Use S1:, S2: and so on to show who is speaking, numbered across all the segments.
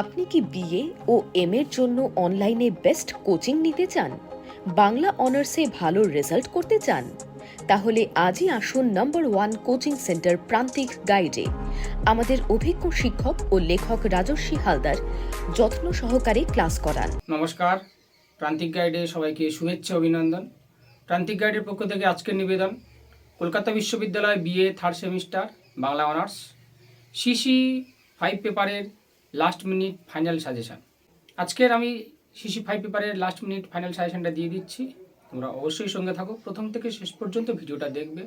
S1: আপনি কি বিএ ও এম এর জন্য অনলাইনে বেস্ট কোচিং নিতে চান? বাংলা অনার্সে ভালো রেজাল্ট করতে চান? তাহলে আজই আসুন নম্বর ওয়ান কোচিং সেন্টার প্রান্তিক গাইডে। আমাদের অভিজ্ঞ শিক্ষক ও লেখক রাজস্বী হালদার যত্ন সহকারে ক্লাস করান।
S2: নমস্কার। প্রান্তিক গাইডে সবাইকে শুভেচ্ছা, অভিনন্দন। প্রান্তিক গাইডের পক্ষ থেকে আজকের নিবেদন, কলকাতা বিশ্ববিদ্যালয় BA third semester, Bangla honours. CC five পেপারের লাস্ট মিনিট ফাইনাল সাজেশন আজকের আমি সিসি ফাইভ পেপারের লাস্ট মিনিট ফাইনাল সাজেশনটা দিয়ে দিচ্ছি। তোমরা অবশ্যই সঙ্গে থাকো। প্রথম থেকে শেষ পর্যন্ত ভিডিওটা দেখবে।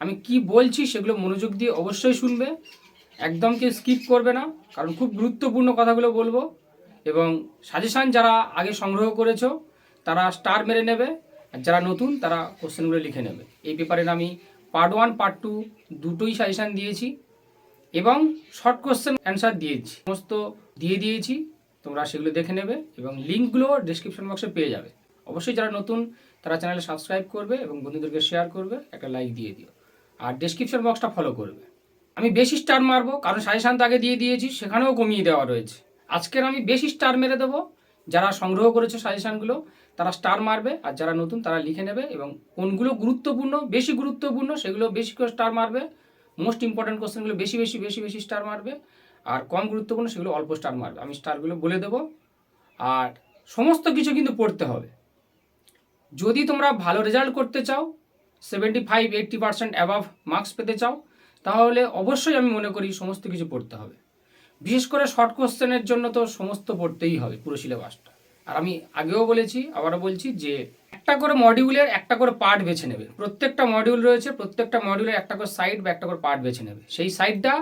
S2: আমি কি বলছি সেগুলো মনোযোগ দিয়ে অবশ্যই শুনবে। একদম কেউ স্কিপ করবে না, কারণ খুব গুরুত্বপূর্ণ কথাগুলো বলব। এবং সাজেশান যারা আগে সংগ্রহ করেছ, তারা স্টার মেরে নেবে। আর যারা নতুন, তারা কোশ্চেনগুলো লিখে নেবে। এই পেপারের আমি পার্ট ওয়ান পার্ট টু দুটোই সাজেশান দিয়েছি। এবং শর্ট কোশ্চেন অ্যান্সার দিয়েছি। সমস্ত দিয়ে দিয়েছি, তোমরা সেগুলো দেখে নেবে এবং লিঙ্কগুলো ডিসক্রিপশন বক্সে পেয়ে যাবে। অবশ্যই যারা নতুন, তারা চ্যানেলে সাবস্ক্রাইব করবে এবং বন্ধুদেরকে শেয়ার করবে, একটা লাইক দিয়ে দিও। আর ডিসক্রিপশন বক্সটা ফলো করবে। আমি বেশি স্টার মারবো, কারণ সাজেশান আগে দিয়ে দিয়েছি, সেখানেও কমিয়ে দেওয়া রয়েছে। আজকের আমি বেশি স্টার মেরে দেবো। যারা সংগ্রহ করেছে সাজেশানগুলো, তারা স্টার মারবে, আর যারা নতুন, তারা লিখে নেবে এবং কোনগুলো গুরুত্বপূর্ণ, বেশি গুরুত্বপূর্ণ, সেগুলো বেশি করে স্টার মারবে। মোস্ট ইম্পর্ট্যান্ট কোশ্চেনগুলো বেশি বেশি বেশি বেশি স্টার মারবে। আর কম গুরুত্বপূর্ণ সেগুলো অল্প স্টার মারবে। আমি স্টারগুলো বলে দেবো। আর সমস্ত কিছু কিন্তু পড়তে হবে। যদি তোমরা ভালো রেজাল্ট করতে চাও seventy five eighty percent above marks পেতে চাও, তাহলে অবশ্যই আমি মনে করি সমস্ত কিছু পড়তে হবে। বিশেষ করে শর্ট কোশ্চেনের জন্য তো সমস্ত পড়তেই হবে পুরো সিলেবাসটা আর আমি আগেও বলেছি, আবারও বলছি যে একটা করে মডিউলের একটা করে পার্ট বেছে নেবে। প্রত্যেকটা মডিউল রয়েছে, প্রত্যেকটা মডিউলের একটা করে সাইড বা একটা করে পার্ট বেছে নেবে। সেই সাইডটা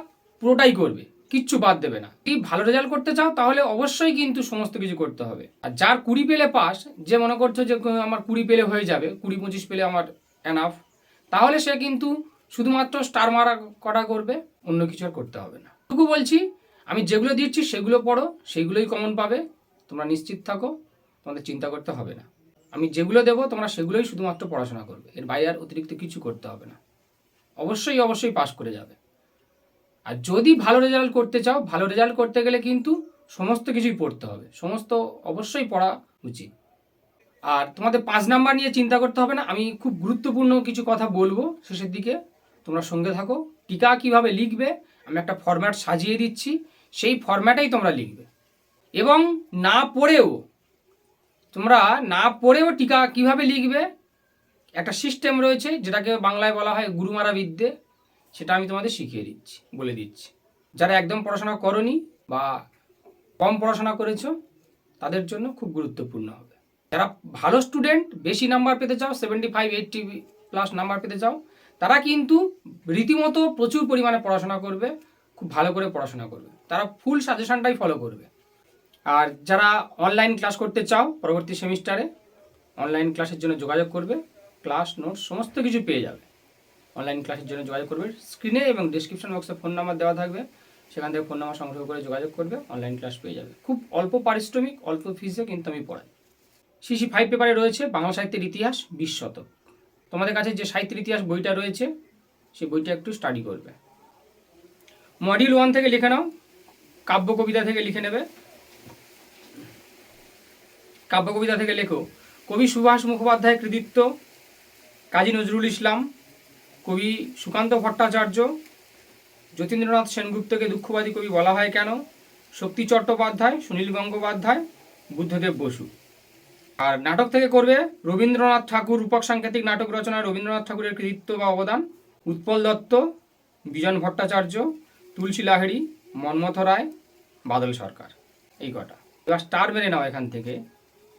S2: পুরোটাই করবে, কিচ্ছু বাদ দেবে না। যদি ভালো রেজাল্ট করতে চাও, তাহলে অবশ্যই কিন্তু সমস্ত কিছু করতে হবে। আর যার কুড়ি পেলে পাস যে মনে করছ যে আমার কুড়ি পেলে হয়ে যাবে, কুড়ি পঁচিশ পেলে আমার এনাফ তাহলে সে কিন্তু শুধুমাত্র স্টার মারা করা করবে, অন্য কিছু আর করতে হবে না। টুকু বলছি, আমি যেগুলো দিচ্ছি সেগুলো পড়ো, সেগুলোই কমন পাবে। তোমরা নিশ্চিত থাকো, তোমাদের চিন্তা করতে হবে না। আমি যেগুলো দেবো, তোমরা সেগুলোই শুধুমাত্র পড়াশোনা করবে। এর বাইরে আর অতিরিক্ত কিছু করতে হবে না। অবশ্যই অবশ্যই পাশ করে যাবে। আর যদি ভালো রেজাল্ট করতে চাও, ভালো রেজাল্ট করতে গেলে কিন্তু সমস্ত কিছুই পড়তে হবে। সমস্ত অবশ্যই পড়া উচিত। আর তোমাদের পাঁচ নাম্বার নিয়ে চিন্তা করতে হবে না। আমি খুব গুরুত্বপূর্ণ কিছু কথা বলব শেষের দিকে। তোমরা সঙ্গে থাকো। টিকা কীভাবে লিখবে, আমি একটা ফরম্যাট সাজিয়ে দিচ্ছি। সেই ফরম্যাটেই তোমরা লিখবে। এবং না পড়েও, তোমরা না পড়েও টিকা কীভাবে লিখবে? একটা সিস্টেম রয়েছে যেটাকে বাংলায় বলা হয় গুরুমারা বিদ্যে। সেটা আমি তোমাদের শিখিয়ে দিচ্ছি, বলে দিচ্ছি। যারা একদম পড়াশোনা করনি বা কম পড়াশোনা করেছ, তাদের জন্য খুব গুরুত্বপূর্ণ হবে। যারা ভালো স্টুডেন্ট বেশি নাম্বার পেতে চাও seventy five eighty plus number পেতে চাও, তারা কিন্তু রীতিমতো প্রচুর পরিমাণে পড়াশোনা করবে, খুব ভালো করে পড়াশোনা করবে। তারা ফুল সাজেশনটাই ফলো করবে। আর যারা অনলাইন ক্লাস করতে চাও, পরবর্তী সেমিস্টারে অনলাইন ক্লাসের জন্য যোগাযোগ করবে ক্লাস নোটস সমস্ত কিছু পেয়ে যাবে। অনলাইন ক্লাসের জন্য যোগাযোগ করবে। স্ক্রিনে এবং ডিসক্রিপশন বক্সে ফোন নাম্বার দেওয়া থাকবে। সেখান থেকে ফোন নাম্বার সংগ্রহ করে যোগাযোগ করবে অনলাইন ক্লাস পেয়ে যাবে। খুব অল্প পারিশ্রমিক, অল্প ফিসে কিন্তু আমি পড়াই। সিসি ফাইভ পেপারে রয়েছে বাংলা সাহিত্যের ইতিহাস বিশ শতক। তোমাদের কাছে যে সাহিত্যের ইতিহাস বইটা রয়েছে সেই বইটা একটু স্টাডি করবে। মডিউল ওয়ান থেকে লিখে নাও, কাব্য কবিতা থেকে লিখে নেবে। কাব্য কবিতা থেকে লেখো। কবি সুভাষ মুখোপাধ্যায় কৃতিত্ব, কাজী নজরুল ইসলাম, কবি সুকান্ত ভট্টাচার্য, যতীন্দ্রনাথ সেনগুপ্তকে দুঃখবাদী কবি বলা হয় কেন? শক্তি চট্টোপাধ্যায়, সুনীল গঙ্গোপাধ্যায়, বুদ্ধদেব বসু। আর নাটক থেকে করবে রবীন্দ্রনাথ ঠাকুর, রূপক সাংকেতিক নাটক রচনায় রবীন্দ্রনাথ ঠাকুরের কৃতিত্ব বা অবদান, উৎপল দত্ত, বিজন ভট্টাচার্য, তুলসী লাহিড়ী, মন্মথ রায়, বাদল সরকার। এই কটা। এবার স্টার মেরে নাও এখান থেকে।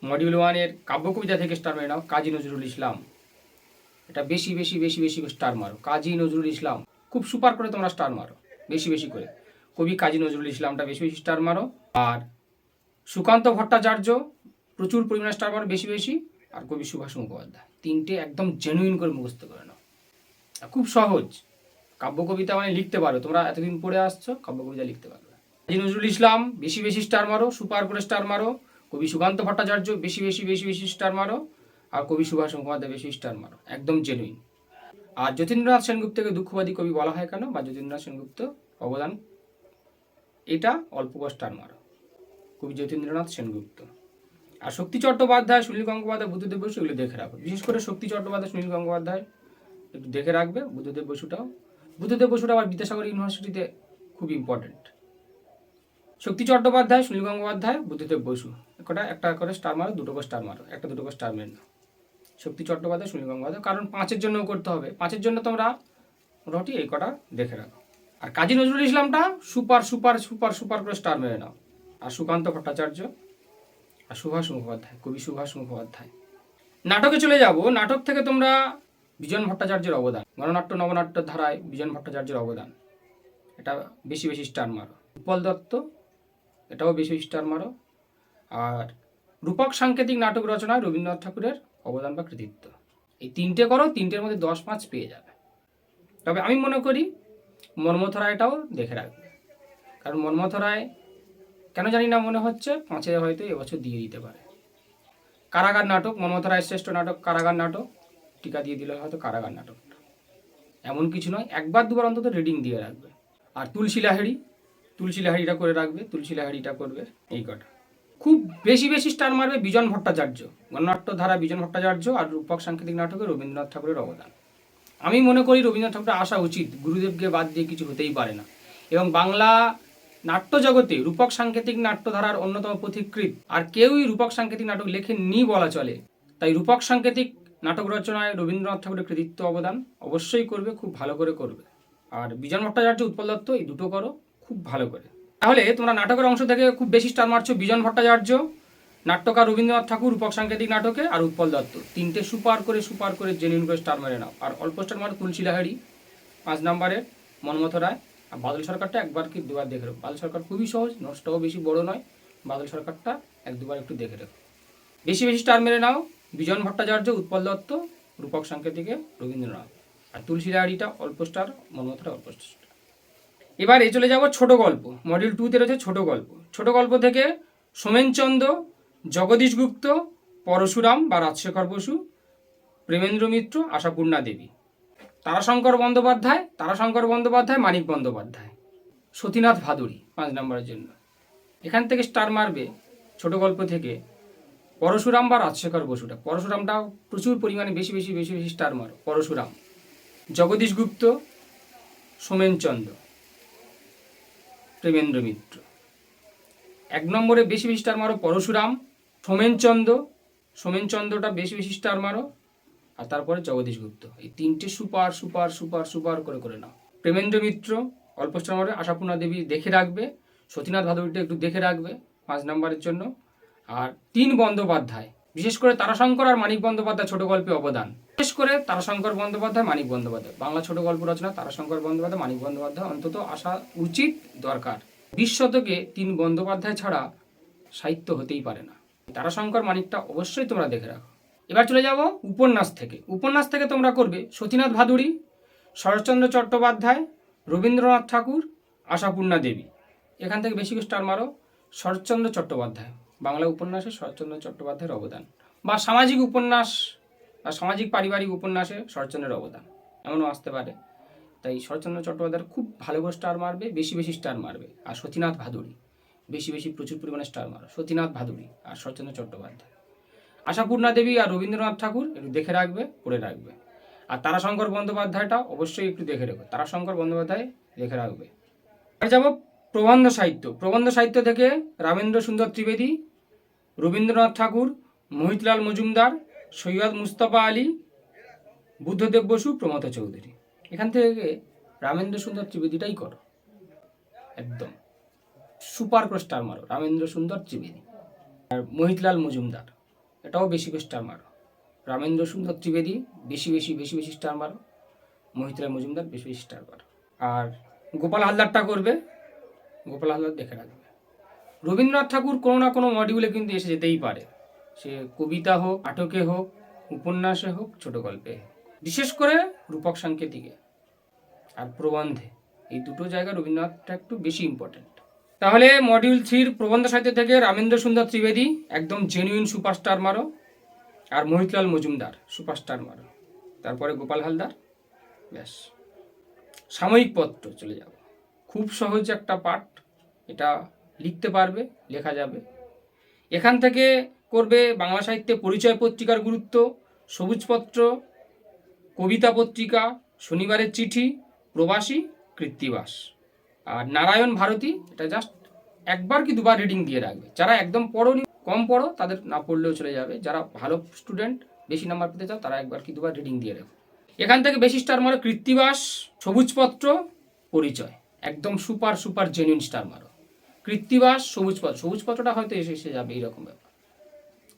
S2: মডিউল ওয়ানের কাব্য কবিতা থেকে স্টার মেরে নাও, কাজী নজরুল ইসলাম। এটা বেশি বেশি বেশি বেশি স্টার মারো। কাজী নজরুল ইসলাম, খুব সুপার করে তোমরা স্টার মারো, বেশি বেশি করে। কবি কাজী নজরুল ইসলামটা বেশি বেশি স্টার মারো। আর সুকান্ত ভট্টাচার্য প্রচুর পরিমাণে স্টার মারো, বেশি বেশি। আর কবি সুভাষ মুখোপাধ্যায়, তিনটে একদম জেনুইন করে মুখস্থ করে নাও। খুব সহজ। কাব্য কবিতা মানে লিখতে পারো। তোমরা এতদিন পড়ে আসছো কাব্য কবিতা লিখতে পারবে কাজী নজরুল ইসলাম, বেশি বেশি স্টার মারো, সুপার করে স্টার মারো। কবি সুকান্ত ভট্টাচার্য, বেশি বেশি বেশি বেশি স্টার মারো, আর কবি সুভাষ মুখোপাধ্যায় বেশি স্টার মারো। একদম জেনুইন আর যতীন্দ্রনাথ সেনগুপ্তকে দুঃখবাদী কবি বলা হয় কেন? বা যতীন্দ্রনাথ সেনগুপ্ত অবদান, এটা অল্প স্টার মারো। কবি যতীন্দ্রনাথ সেনগুপ্ত। আর শক্তি চট্টোপাধ্যায়, সুনীল গঙ্গোপাধ্যায়, বুদ্ধদেব বসু এগুলো দেখে রাখো। বিশেষ করে শক্তি চট্টোপাধ্যায়, সুনীল গঙ্গোপাধ্যায় একটু দেখে রাখবে বুদ্ধদেব বসুটাও। বুদ্ধদেব বসুটা আবার বিদ্যাসাগর ইউনিভার্সিটিতে খুব ইম্পর্টেন্ট শক্তি চট্টোপাধ্যায়, সুনীল গঙ্গোপাধ্যায়, বুদ্ধদেব বসু। একটা একটা করে স্টার মারো, দুটো করে স্টার মারো, একটা দুটো করে স্টার মেরে শক্তি চট্টোপাধ্যায় সুনীল গঙ্গোপাধ্যায় কারণ পাঁচের জন্য করতে হবে। পাঁচের জন্য তোমরা মোটামুটি এই কটা দেখে রাখো। আর কাজী নজরুল ইসলামটা সুপার সুপার সুপার সুপার করে স্টার মেরে নাও। আর সুকান্ত ভট্টাচার্য আর সুভাষ মুখোপাধ্যায়, কবি সুভাষ মুখোপাধ্যায়। নাটকে চলে যাব। নাটক থেকে তোমরা বিজন ভট্টাচার্যের অবদান, গণনাট্য, নবনাট্য ধারায় বিজন ভট্টাচার্যের অবদান। এটা বেশি বেশি স্টার মারো। উৎপল দত্ত, এটাও বেশি বেশি স্টার মারো। আর রূপক সাংকেতিক নাটক রচনায় রবীন্দ্রনাথ ঠাকুরের অবদান বা কৃতিত্ব। এই তিনটে করো, তিনটের মধ্যে দশ পাঁচ পেয়ে যাবে। তবে আমি মনে করি মর্মথরায়টাও দেখে রাখবে। কারণ মর্মথরায় কেন জানি না মনে হচ্ছে পাঁচে হয়তো এবছর দিয়ে দিতে পারে। কারাগার নাটক মর্মথরায় শ্রেষ্ঠ নাটক কারাগার নাটক, টিকা দিয়ে দিলে হয়তো কারাগার নাটক এমন কিছু নয়, একবার দুবার অন্তত রিডিং দিয়ে রাখবে। আর তুলসী লাহিড়ি, তুলসী লাহিড়িটা করে রাখবে, তুলসী লাহিড়িটা করবে এই কটা। খুব বেশি বেশি স্টার মারবে বিজন ভট্টাচার্য। গণনাট্য ধারা বিজন ভট্টাচার্য আর রূপক সাংকেতিক নাটকে রবীন্দ্রনাথ ঠাকুরের অবদান। আমি মনে করি রবীন্দ্রনাথ ঠাকুরের আসা উচিত, গুরুদেবকে বাদ দিয়ে কিছু হতেই পারে না। এবং বাংলা নাট্য জগতে রূপক সাংকেতিক নাট্যধারার অন্যতম পথিকৃৎ আর কেউই রূপক সাংকেতিক নাটক লেখেননি বলা চলে। তাই রূপক সাংকেতিক নাটক রচনায় রবীন্দ্রনাথ ঠাকুরের কৃতিত্ব অবদান অবশ্যই করবে, খুব ভালো করে করবে। আর বিজন ভট্টাচার্য, উৎপল দত্ত, এই দুটো করো, খুব ভালো করে। তাহলে তোমরা নাটকের অংশ থেকে খুব বেশি স্টার মারছো বিজন ভট্টাচার্য, নাট্যকার রবীন্দ্রনাথ ঠাকুর রূপক সাংকেতিক নাটকে আর উৎপল দত্ত। তিনটে সুপার করে সুপার করে জেনুইন করে স্টার মেরে নাও। আর অল্প স্টার মারো তুলসী লাহারি, পাঁচ নম্বরে মনমথ রায়। আর বাদল সরকারটা একবার কি দুবার দেখে রাখো। বাদল সরকার খুবই সহজ নোটসটাও বেশি বড় নয়। বাদল সরকারটা এক দুবার একটু দেখে রাখো। বেশি বেশি স্টার মেরে নাও বিজন ভট্টাচার্য, উৎপল দত্ত, রূপক সাংকেতিকে রবীন্দ্রনাথ। আর তুলসী লাহারিটা অল্প স্টার মনমথরা অল্প স্টার এবার চলে যাব ছোট গল্প। মডিউল টুতে রয়েছে ছোট গল্প। ছোট গল্প থেকে সোমেনচন্দ্র, জগদীশ গুপ্ত, পরশুরাম বা রাজশেখর বসু, প্রেমেন্দ্র মিত্র, আশাপূর্ণা দেবী। তারাশঙ্কর বন্দ্যোপাধ্যায় তারাশঙ্কর বন্দ্যোপাধ্যায়, মানিক বন্দ্যোপাধ্যায়। সতীনাথ ভাদুরী পাঁচ নম্বরের জন্য। এখান থেকে স্টার মারবে ছোট গল্প থেকে পরশুরাম বা রাজশেখর বসুটা। পরশুরামটা প্রচুর পরিমাণে বেশি বেশি বেশি বেশি স্টার মারো। পরশুরাম, জগদীশ গুপ্ত, সোমেনচন্দ্র। প্রেমেন্দ্র মিত্র। এক নম্বরে বেশি বেশি স্টার মারো পরশুরাম, সোমেনচন্দ্র, সোমেনচন্দ্রটা বেশি বেশি স্টার মারো, আর তারপরে জগদীশ গুপ্ত। এই তিনটে সুপার সুপার সুপার সুপার করে করে নাও। প্রেমেন্দ্র মিত্র, অল্প স্টার মারে, আশাপূর্ণা দেবী দেখে রাখবে, সতীনাথ ভাদুরীটা একটু দেখে রাখবে পাঁচ নম্বরের জন্য। আর তিন বন্দ্যোপাধ্যায়, বিশেষ করে তারাশঙ্কর আর মানিক বন্দ্যোপাধ্যায় ছোট গল্পে অবদান। বিশেষ করে তারাশঙ্কর বন্দ্যোপাধ্যায়, মানিক বন্দ্যোপাধ্যায়। বাংলা ছোট গল্প রচনা, তারাশঙ্কর বন্দ্যোপাধ্যায়, মানিক বন্দ্যোপাধ্যায় অন্তত আসা উচিত দরকার। বিশ শতকে তিন বন্দ্যোপাধ্যায় ছাড়া সাহিত্য হতেই পারে না। তারাশঙ্কর মানিকটা অবশ্যই তোমরা দেখে রাখো। এবার চলে যাব উপন্যাস থেকে। উপন্যাস থেকে তোমরা করবে সতীনাথ ভাদুরী শরৎচন্দ্র চট্টোপাধ্যায়, রবীন্দ্রনাথ ঠাকুর, আশাপূর্ণা দেবী। এখান থেকে বেশি স্টার মারো, শরৎচন্দ্র চট্টোপাধ্যায়। বাংলা উপন্যাসে শরৎচন্দ্র চট্টোপাধ্যায়ের অবদান। বা সামাজিক উপন্যাস বা সামাজিক পারিবারিক উপন্যাসে শরৎচন্দ্রের অবদান। এমনও আসতে পারে। তাই শরৎচন্দ্র চট্টোপাধ্যায় খুব ভালো করে স্টার মারবে, বেশি বেশি স্টার মারবে। আর সতীনাথ ভাদুরী বেশি বেশি প্রচুর পরিমাণে স্টার মারো। সতীনাথ ভাদুরী আর শরৎচন্দ্র চট্টোপাধ্যায়। আশাপূর্ণা দেবী আর রবীন্দ্রনাথ ঠাকুর একটু দেখে রাখবে, পড়ে রাখবে। আর তারাশঙ্কর বন্দ্যোপাধ্যায়টা অবশ্যই একটু দেখে রাখবে তারাশঙ্কর বন্দ্যোপাধ্যায় দেখে রাখবে। এবার যাব প্রবন্ধ সাহিত্য। প্রবন্ধ সাহিত্য থেকে রামেন্দ্র সুন্দর ত্রিবেদী, রবীন্দ্রনাথ ঠাকুর, মোহিতলাল মজুমদার সৈয়দ মুস্তফা আলী, বুদ্ধদেব বসু প্রমথ চৌধুরী। এখান থেকে রামেন্দ্র সুন্দর ত্রিবেদীটাই করো। একদম। সুপার করে স্টার মারো রামেন্দ্র সুন্দর ত্রিবেদী। আর মোহিতলাল মজুমদার, এটাও বেশি বেশি স্টার মারো। রামেন্দ্র সুন্দর ত্রিবেদী, বেশি বেশি বেশি বেশি স্টার মারো। মোহিতলাল মজুমদার, বেশি বেশি স্টার মারো। আর গোপাল হালদারটা করবে, গোপাল হালদার দেখে রাখবে। রবীন্দ্রনাথ ঠাকুর কোনো না কোনো মডিউলে কিন্তু এসে যেতেই পারে। সে কবিতা হোক, নাটকে হোক, উপন্যাসে হোক ছোট গল্পে। বিশেষ করে রূপক সাংকেতিকে আর প্রবন্ধে। এই দুটো জায়গা রবীন্দ্রনাথটা একটু বেশি ইম্পর্টেন্ট তাহলে মডিউল থ্রির প্রবন্ধ সাহিত্য থেকে রামেন্দ্র সুন্দর ত্রিবেদী, একদম জেনুইন সুপারস্টার মারো, আর মোহিতলাল মজুমদার সুপারস্টার মারো। তারপরে গোপাল হালদার, ব্যাস। সাময়িক পত্র চলে যাব। খুব সহজ একটা পাঠ, এটা লিখতে পারবে, লেখা যাবে। এখান থেকে করবে বাংলা সাহিত্যে পরিচয় পত্রিকার গুরুত্ব, সবুজপত্র, কবিতা পত্রিকা, শনিবারের চিঠি, প্রবাসী কৃত্তিবাস। আর নারায়ণ ভারতী, এটা জাস্ট একবার কি দুবার রিডিং দিয়ে রাখবে। যারা একদম পড়োনি, কম পড়ো, তাদের না পড়লেও চলে যাবে। যারা ভালো স্টুডেন্ট বেশি নাম্বার পেতে চাও, তারা একবার কি দুবার রিডিং দিয়ে রাখবে এখান থেকে বেশি স্টার মারো, কৃত্তিবাস, সবুজপত্র, পরিচয়। একদম সুপার সুপার জেনুইন স্টার মারো। কৃত্তিবাস, সবুজপত্র, সবুজপত্রটা হয়তো এসে এসে যাবে এইরকম ব্যাপার।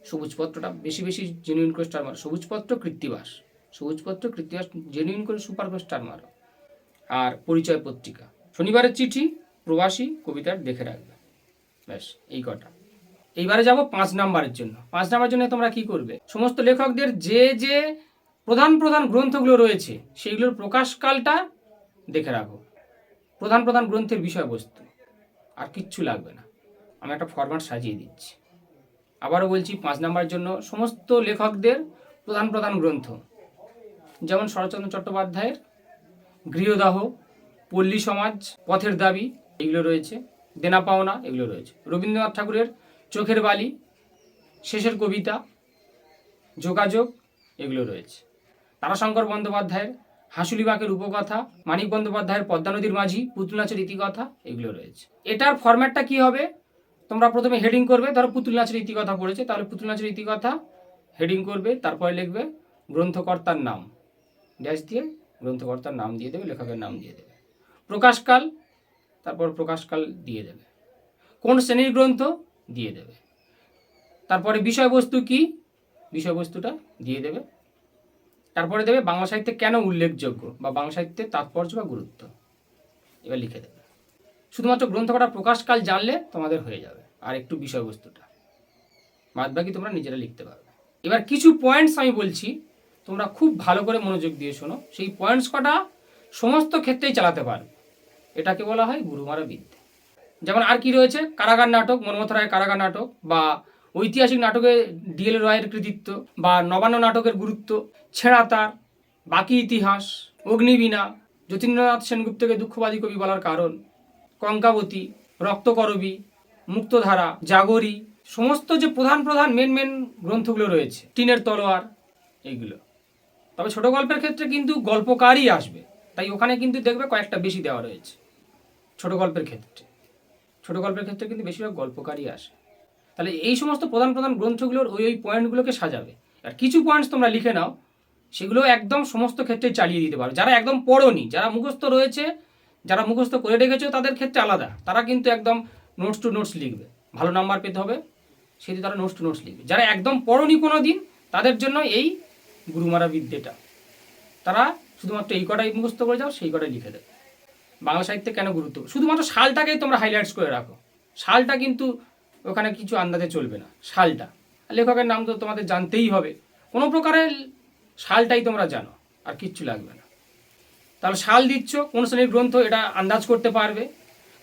S2: সবুজপত্রটা বেশি বেশি জেনুইন করে স্টার মারো। সবুজপত্র কৃত্তিবাস। সবুজপত্র কৃত্তিবাস জেনুইন করে সুপার করে স্টার মারো। আর পরিচয় পত্রিকা। শনিবারের চিঠি প্রবাসী কবিতার দেখে রাখবে। ব্যাস, এই কটা। এইবারে যাব পাঁচ নাম্বারের জন্য। পাঁচ নাম্বারের জন্য তোমরা কি করবে? সমস্ত লেখকদের যে যে প্রধান প্রধান গ্রন্থগুলো রয়েছে, সেইগুলোর প্রকাশকালটা দেখে রাখো। প্রধান প্রধান গ্রন্থের বিষয়বস্তু। আর কিচ্ছু লাগবে না। আমি একটা ফরম্যাট সাজিয়ে দিচ্ছি। আবারও বলছি, পাঁচ নাম্বারের জন্য সমস্ত লেখকদের প্রধান প্রধান গ্রন্থ। যেমন শরৎচন্দ্র চট্টোপাধ্যায়ের গৃহদাহ, পল্লী সমাজ, পথের দাবি, এগুলো রয়েছে। দেনা পাওনা, এগুলো রয়েছে। রবীন্দ্রনাথ ঠাকুরের চোখের বালি, শেষের কবিতা, যোগাযোগ, এগুলো রয়েছে। তারাশঙ্কর বন্দ্যোপাধ্যায়ের হাসুলিবাকের উপকথা, মানিক বন্দ্যোপাধ্যায়ের পদ্মা নদীর মাঝি, পুতুল নাচের ইতিকথা, এগুলো রয়েছে। এটার ফরম্যাটটা কি হবে? তোমরা প্রথমে হেডিং করবে, ধরো পুতুল নাচের ইতিকথা পড়েছে, তাহলে পুতুল নাচের ইতিকথা হেডিং করবে, তারপরে লিখবে গ্রন্থকর্তার নাম। ড্যাশ দিয়ে গ্রন্থকর্তার নাম দিয়ে দেবে, লেখকের নাম দিয়ে দেবে। প্রকাশকাল, তারপর প্রকাশকাল দিয়ে দেবে। কোন শ্রেণির গ্রন্থ? দিয়ে দেবে। তারপরে বিষয়বস্তু কি? বিষয়বস্তুটা দিয়ে দেবে। তারপরে দেবে বাংলা সাহিত্যে কেন উল্লেখযোগ্য বা বাংলা সাহিত্যের তাৎপর্য বা গুরুত্ব? এবার লিখে দেবে। শুধুমাত্র গ্রন্থ কটা প্রকাশকাল জানলে তোমাদের হয়ে যাবে। আর একটু বিষয়বস্তুটা। বাদ বাকি তোমরা নিজেরা লিখতে পারবে। এবার কিছু পয়েন্টস আমি বলছি, তোমরা খুব ভালো করে মনোযোগ দিয়ে শোনো। সেই পয়েন্টস কটা সমস্ত ক্ষেত্রেই চালাতে পারবে। এটাকে বলা হয় গুরুমারা বিদ্যে। যেমন আর কি রয়েছে? কারাগার নাটক, মনমথ রায়ের কারাগার নাটক, বা ঐতিহাসিক নাটকে ডিএল রায়ের কৃতিত্ব, বা নবান্ন নাটকের গুরুত্ব ছেঁড়াতার বাকি ইতিহাস, অগ্নিবীণা, যতীন্দ্রনাথ সেনগুপ্তকে দুঃখবাদী কবি বলার কারণ কঙ্কাবতী, রক্তকরবী, মুক্তধারা, জাগরী, সমস্ত যে প্রধান প্রধান মেন মেন গ্রন্থগুলো রয়েছে, টিনের তলোয়ার, এইগুলো। তবে ছোট গল্পের ক্ষেত্রে কিন্তু গল্পকারই আসবে, তাই ওখানে কিন্তু দেখবে কয়েকটা বেশি দেওয়া রয়েছে, ছোট গল্পের ক্ষেত্রে। ছোট গল্পের ক্ষেত্রে কিন্তু বেশিরভাগ গল্পকারই আসে। তাহলে এই সমস্ত প্রধান প্রধান গ্রন্থগুলোর ওই ওই পয়েন্টগুলোকে সাজাবে। আর কিছু পয়েন্টস তোমরা লিখে নাও, সেগুলো একদম সমস্ত ক্ষেত্রে চালিয়ে দিতে পারো। যারা একদম পড়োনি, যারা মুখস্থ রয়েছে যারা মুখস্থ করে রেখেছো, তাদের ক্ষেত্রে আলাদা। তারা কিন্তু একদম নোটস টু নোটস লিখবে। ভালো নাম্বার পেতে হবে, সেটি তারা নোটস টু নোটস লিখবে। যারা একদম পড়োনি কোনো দিন তাদের জন্য এই গুরুমারা বিদ্যেটা। তারা শুধুমাত্র এই কটাই মুখস্থ করে যাও, সেই কটাই লিখে দেবে। বাংলা সাহিত্যে কেন গুরুত্ব? শুধুমাত্র সালটাকেই তোমরা হাইলাইটস করে রাখো। সালটা কিন্তু ওখানে কিছু আন্দাজে চলবে না, সালটা। লেখকের নাম তো তোমাদের জানতেই হবে। কোনো প্রকারের সালটাই তোমরা জানো, আর কিচ্ছু লাগবে না। তাহলে সাল দিচ্ছ, কোন শ্রেণির গ্রন্থ, এটা আন্দাজ করতে পারবে।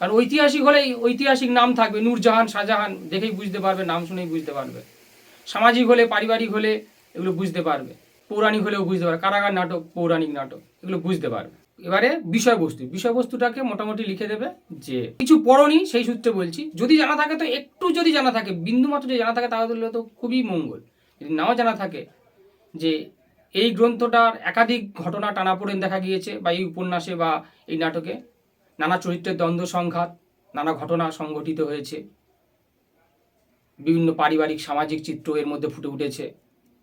S2: কারণ ঐতিহাসিক হলেই ঐতিহাসিক নাম থাকবে, নূরজাহান, শাহজাহান, দেখেই বুঝতে পারবে, নাম শুনেই বুঝতে পারবে। সামাজিক হলে, পারিবারিক হলে, এগুলো বুঝতে পারবে। পৌরাণিক হলেও বুঝতে পারবে, কারাগার নাটক, পৌরাণিক নাটক, এগুলো বুঝতে পারবে। এবারে বিষয়বস্তু, বিষয়বস্তুটাকে মোটামুটি লিখে দেবে যে, কিছু পড়নি, সেই সূত্রে বলছি, যদি জানা থাকে তো একটু যদি জানা থাকে, বিন্দুমাত্র যদি জানা থাকে, তাহলে তো খুবই মঙ্গল। যদি নাও জানা থাকে যে এই গ্রন্থটার একাধিক ঘটনা টানাপোড়েন দেখা গিয়েছে বা এই উপন্যাসে বা এই নাটকে। নানা চরিত্রের দ্বন্দ্ব সংঘাত, নানা ঘটনা সংঘটিত হয়েছে। বিভিন্ন পারিবারিক সামাজিক চিত্র এর মধ্যে ফুটে উঠেছে।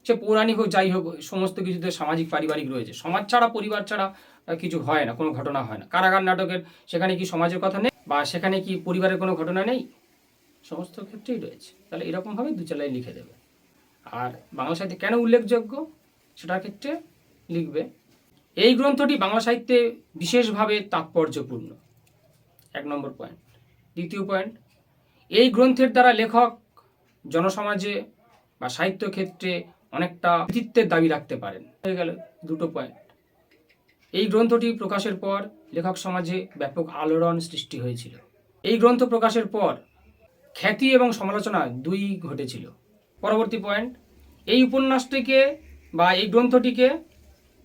S2: সে পৌরাণিক হোক, যাই হোক, সমস্ত কিছুতে সামাজিক পারিবারিক রয়েছে। সমাজ ছাড়া, পরিবার ছাড়া কিছু হয় না, কোনো ঘটনা হয় না। কারাগার নাটকের সেখানে কি সমাজের কথা নেই বা সেখানে কি পরিবারের কোনো ঘটনা নেই? সমস্ত ক্ষেত্রেই রয়েছে। তাহলে এরকমভাবে দু চালাই লিখে দেবে। আর বাংলা সাহিত্যে কেন উল্লেখযোগ্য? সেটার ক্ষেত্রে লিখবে। এই গ্রন্থটি বাংলা সাহিত্যে বিশেষভাবে তাৎপর্যপূর্ণ। এক নম্বর পয়েন্ট দ্বিতীয় পয়েন্ট এই গ্রন্থের দ্বারা লেখক জনসমাজে বা সাহিত্য ক্ষেত্রে অনেকটা কৃতিত্বের দাবি রাখতে পারেন। হয়ে গেল দুটো পয়েন্ট এই গ্রন্থটি প্রকাশের পর লেখক সমাজে ব্যাপক আলোড়ন সৃষ্টি হয়েছিল। এই গ্রন্থ প্রকাশের পর খ্যাতি এবং সমালোচনা দুই ঘটেছিল। পরবর্তী পয়েন্ট এই উপন্যাসটিকে বা এই গ্রন্থটিকে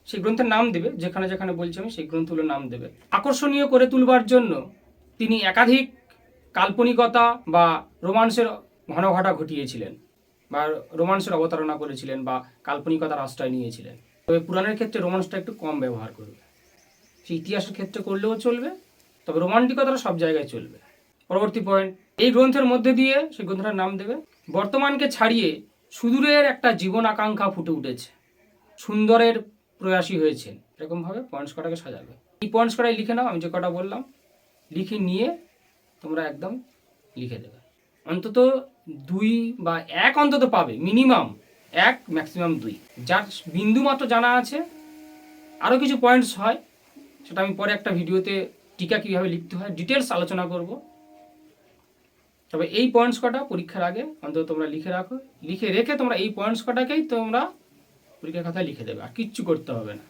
S2: সেই গ্রন্থের নাম দেবে, যেখানে যেখানে বলছি আমি, সেই গ্রন্থগুলোর নাম দেবে। আকর্ষণীয় করে তুলবার জন্য তিনি একাধিক কাল্পনিকতা বা রোমান্সের ঘনঘটা ঘটিয়েছিলেন বা রোমান্সের অবতারণা করেছিলেন বা কাল্পনিকতার আশ্রয় নিয়েছিলেন। তবে পুরাণের ক্ষেত্রে রোমান্সটা একটু কম ব্যবহার করবে। সে ইতিহাসের ক্ষেত্রে করলেও চলবে, তবে রোমান্টিকতাটা সব জায়গায় চলবে। পরবর্তী পয়েন্ট এই গ্রন্থের মধ্যে দিয়ে সেই গ্রন্থটার নাম দেবে। বর্তমানকে ছাড়িয়ে সুদূরের একটা জীবন আকাঙ্ক্ষা ফুটে উঠেছে। সুন্দরের প্রয়াসী হয়েছেন। এরকমভাবে পয়েন্টস কটাকে সাজাবে? এই পয়েন্টস কটাই লিখে নাও, আমি যে কটা বললাম, লিখে নিয়ে তোমরা একদম লিখে দেবে। অন্তত দুই বা এক অন্তত পাবে মিনিমাম এক ম্যাক্সিমাম দুই। যার বিন্দু মাত্র জানা আছে আরও কিছু পয়েন্টস হয়, সেটা আমি পরে একটা ভিডিওতে টিকা কীভাবে লিখতে হয় ডিটেলস আলোচনা করব। তবে এই পয়েন্টস কটা পরীক্ষার আগে? অন্তত তোমরা লিখে রাখো। লিখে রেখে তোমরা এই পয়েন্টস কটাকেই তোমরা পরীক্ষার খাতায় লিখে দেবে। আর কিচ্ছু করতে হবে না।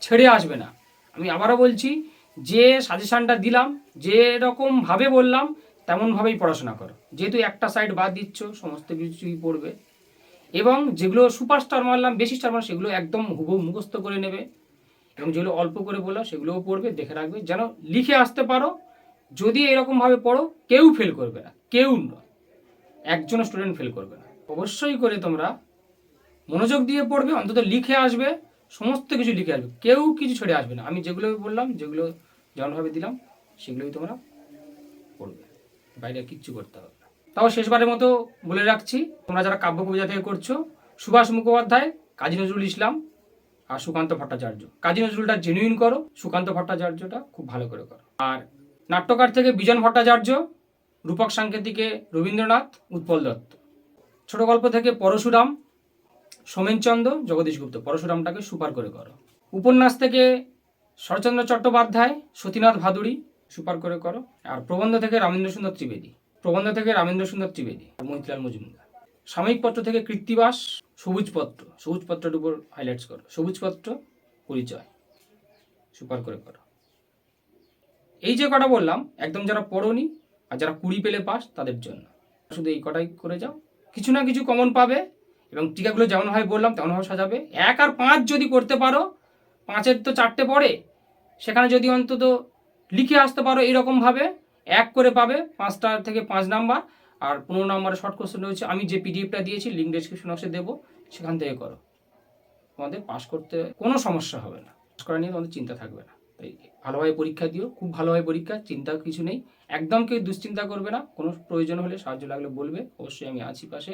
S2: ছেড়ে আসবে না। আমি আবারও বলছি, যে সাজেশানটা দিলাম, যে রকমভাবে বললাম তেমনভাবেই পড়াশোনা করো। যেহেতু একটা সাইড বাদ দিচ্ছ, সমস্ত কিছুই পড়বে। এবং যেগুলো সুপারস্টার মারলাম, বেশি স্টার মারলাম, সেগুলো একদম হুবহু মুখস্থ করে নেবে। এবং যেগুলো অল্প করে বললাম, সেগুলোও পড়বে, দেখে রাখবে। যেন লিখে আসতে পারো যদি এরকমভাবে পড়ো, কেউ ফেল করবে না। কেউ নয়। একজনও স্টুডেন্ট ফেল করবে না। অবশ্যই করে তোমরা মনোযোগ দিয়ে পড়বে, অন্তত লিখে আসবে, সমস্ত কিছু লিখে আসবে। কেউ কিছু ছেড়ে আসবে না। আমি যেগুলো বললাম, যেগুলো যেমনভাবে দিলাম, সেগুলোই তোমরা পড়বে। বাইরে কিচ্ছু করতে হবে তাও শেষবারের মতো বলে রাখছি, তোমরা যারা কাব্য কবিতা থেকে করছ, সুভাষ মুখোপাধ্যায়, কাজী নজরুল ইসলাম আর সুকান্ত ভট্টাচার্য। কাজী নজরুলটা জেনুইন করো, সুকান্ত ভট্টাচার্যটা খুব ভালো করে করো। আর নাট্যকার থেকে বিজন ভট্টাচার্য, রূপক সাংকেতিকে রবীন্দ্রনাথ, উৎপল দত্ত। ছোট গল্প থেকে পরশুরাম সোমেনচন্দ্র জগদীশ গুপ্ত। পরশুরামটাকে সুপার করে করো। উপন্যাস থেকে শরৎচন্দ্র চট্টোপাধ্যায়, সতীনাথ ভাদুড়ি সুপার করে করো। আর প্রবন্ধ থেকে রামেন্দ্র সুন্দর ত্রিবেদী। প্রবন্ধ থেকে রামেন্দ্র সুন্দর ত্রিবেদী, মহিতলাল মজুমদার। সাময়িক পত্র থেকে কৃত্তিবাস সবুজ পত্র। সবুজ পত্রের উপর হাইলাইটস করো। সবুজ পত্র, পরিচয়। সুপার করে করো। এই যে কটা বললাম, একদম যারা পড়োনি আর যারা কুড়ি পেলে পাস, তাদের জন্য। শুধু এই কটাই করে যাও। কিছু না কিছু কমন পাবে এবং টিকাগুলো যেমনভাবে বললাম তেমনভাবে সাজাবে। এক আর পাঁচ যদি করতে পারো, পাঁচের তো চারটে পড়ে, সেখানে যদি অন্তত লিখে আসতে পারো এইরকমভাবে এক করে পাবে পাঁচটা থেকে পাঁচ নাম্বার। আর পনেরো নাম্বারের শর্ট কোশ্চেন রয়েছে, আমি যে পিডিএফটা দিয়েছি লিঙ্ক ডেসক্রিপশন বক্সে দেবো, সেখান থেকে করো। তোমাদের পাস করতে কোনো সমস্যা হবে না। পাস করা নিয়ে তোমাদের চিন্তা থাকবে না। ভালোভাবে পরীক্ষা দিও, খুব ভালোভাবে পরীক্ষা চিন্তা কিছু নেই। একদম কেউ দুশ্চিন্তা করবে না, কোনো প্রয়োজন হলে সাহায্য লাগলে বলবে, অবশ্যই আমি আছি পাশে।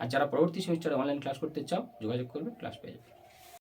S2: আর যারা পরবর্তী সেমিস্টারে অনলাইন ক্লাস করতে চাও, যোগাযোগ করবে ক্লাস পেয়ে যাবে।